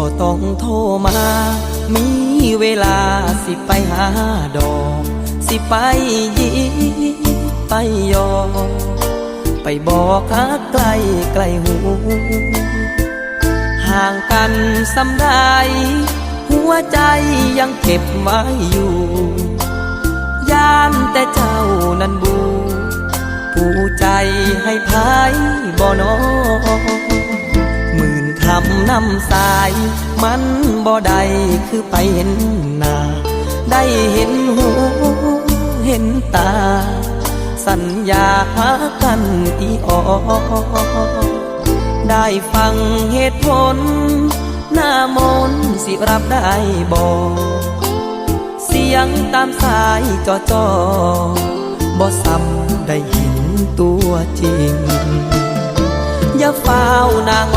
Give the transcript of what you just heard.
บ่ต้องโทรมา มีเวลาสิไปหาดอก สิไปยีไปยอไปบอกหาไกลไกลหู ห่างกันสำได้หัวใจยังเก็บไว้อยู่ย่านแต่เจ้านั้นบู ผู้ใจให้พายบ่นอนคำนำสาย มันบ่ได้คือไปเห็นหน้า ได้เห็นหูเห็นตา สัญญาหากันอีออได้ฟังเหตุผล หน้ามนสิรับได้บอกเสียงตามสายจอจอบ่ซ้ำได้เห็นตัวจริง อย่าเฝ้านางอ